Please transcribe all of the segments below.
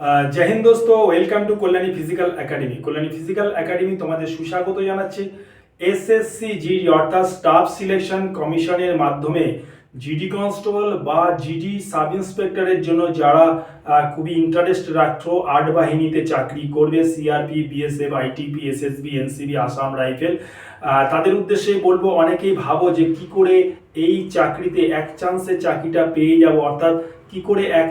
জয় হিন্দ দোস্ত welcome to Kalyani physical academy Kalyani physical academy তোমাদের সুস্বাগত জানাচ্ছে। এসএসসি জিডি অর্থাৎ স্টাফ সিলেকশন কমিশনের মাধ্যমে জিডি কনস্টেবল বা জিডি সাব ইন্সপেক্টরের জন্য যারা খুবই ইন্টারেস্ট রাখছো, আর্ট বাহিনীতে চাকরি করবে CRP BSF ITP SSB NCB Assam rifle তাদের উদ্দেশ্যে বলব, অনেকেই ভাবো যে কি করে এই চাকরিতে এক চান্সে চাকরিটা পেয়ে যাব, অর্থাৎ কি করে এক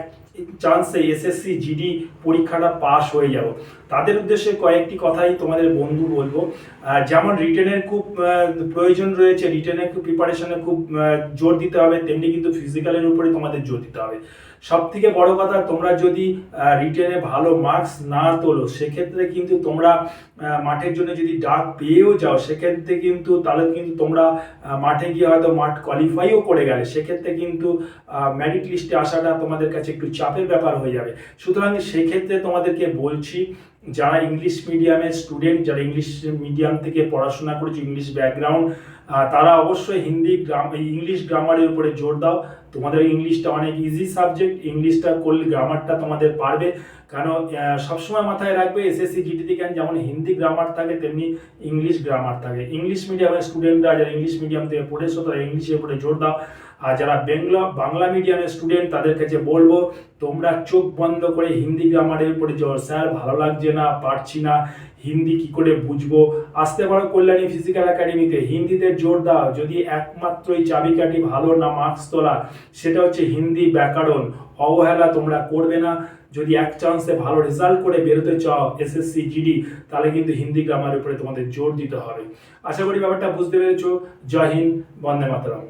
চান্সে এসএসসি জিডি পরীক্ষাটা পাশ হয়ে যাব। তাদের উদ্দেশ্যে কয়েকটি কথাই তোমাদের বন্ধু বলব। যেমন রিটেনের খুব প্রয়োজন রয়েছে রিটেনের খুব প্রিপারেশনে খুব জোর দিতে হবে, তেমনি কিন্তু ফিজিক্যালের উপরে তোমাদের জোর দিতে হবে। সব থেকে বড় কথা, তোমরা যদি রিটেনে ভালো মার্কস না তোলো, সেক্ষেত্রে কিন্তু তোমরা মাঠের জন্য যদি ডাক পেয়েও যাও, সেক্ষেত্রে কিন্তু তাহলে কিন্তু তোমরা মাঠে গিয়ে হয়তো মাঠ কোয়ালিফাইও করে গেলে। সেক্ষেত্রে কিন্তু ম্যারিট লিস্টে আসাটা তোমাদের কাছে একটু চাপের ব্যাপার হয়ে যাবে। সুতরাং সেক্ষেত্রে তোমাদেরকে বলছি যারা ইংলিশ মিডিয়ামের স্টুডেন্ট যারা ইংলিশ মিডিয়াম থেকে পড়াশোনা করেছে ইংলিশ ব্যাকগ্রাউন্ড তারা অবশ্যই হিন্দি গ্রাম ইংলিশ গ্রামারের উপরে জোর দাও। তোমাদের ইংলিশটা অনেক ইজি সাবজেক্ট ইংলিশটা করলে গ্রামারটা তোমাদের পারবে। কারণ সবসময় মাথায় রাখবে এসএসসি জিডিতে কেন? যেমন হিন্দি গ্রামার থাকে, তেমনি ইংলিশ গ্রামার থাকে। ইংলিশ মিডিয়ামের স্টুডেন্টরা যারা ইংলিশ মিডিয়াম থেকে পড়েছো, তারা ইংলিশের উপরে জোর দাও। আর যারা বেঙ্গলা বাংলা মিডিয়ামের স্টুডেন্ট তাদের কাছে বলব, তোমরা চোখ বন্ধ করে হিন্দি গ্রামারের উপরে জোর স্যার, ভালো লাগছে না, পারছি না। হিন্দি কি করে বুঝব? আসতে পারো কল্যাণী ফিজিক্যাল একাডেমিতে হিন্দিতে জোর দাও। যদি একমাত্রই চাবিকাঠি ভালো না মার্কস তোলা, সেটা হচ্ছে হিন্দি ব্যাকরণ। অবহেলা তোমরা করবে না। যদি এক চান্সে ভালো রেজাল্ট করে বেরোতে চাও এসএসসি জিডি তাহলে কিন্তু হিন্দি গ্রামারের উপরে তোমাদের জোর দিতে হবে। আশা করি ব্যাপারটা বুঝতে পেরেছ। জয় হিন্দ, বন্দে মাতরম।